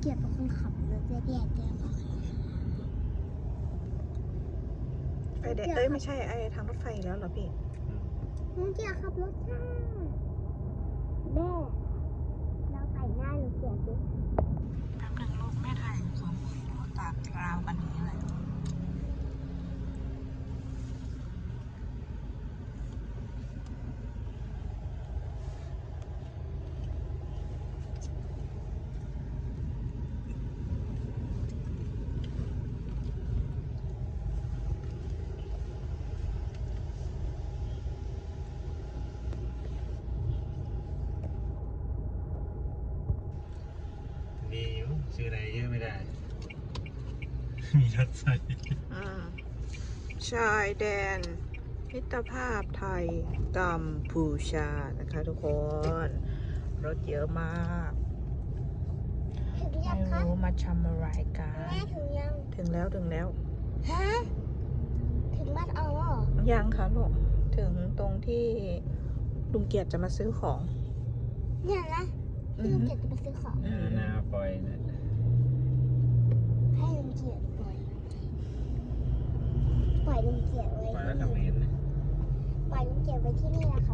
เกียรติเป็นคนขับรถจะแยกแกมาไฟแดงเอ้ยไม่ใช่ไอ้ทางรถไฟอีกแล้วเหรอพี่ลุงเกียรติขับรถค่ะแม่เราใส่หน้าลุงเกียรติดิ แป๊บหนึ่งลูกแม่ถ่ายของตากราวอันนี้เลย ดีอยู่ชื่ออะไรเยอะไม่ได้ มีรถไฟอ่าชายแดน มิตรภาพไทยกัมพูชานะคะทุกคน รถเยอะมากถึงไม่ยังคะรู้มาทำอะไรกัแม่นถึงยังถึงแล้วถึงแล้ว ฮะถึงบ้านเอาเหรอยังค่ะลูกถึงตรงที่ลุงเกียรติจะมาซื้อของ เนี่ยนะ อืที่อลุงฮึเกียรติจะไปซื้อของเออนาปล่อยนะให้ลุงเกียรติปล่อย ปล่อยลุงเกียรติไว้ปล่อยแล้วทำเองนะปล่อยลุงเกียรติไว้ที่นี่นะคะแม่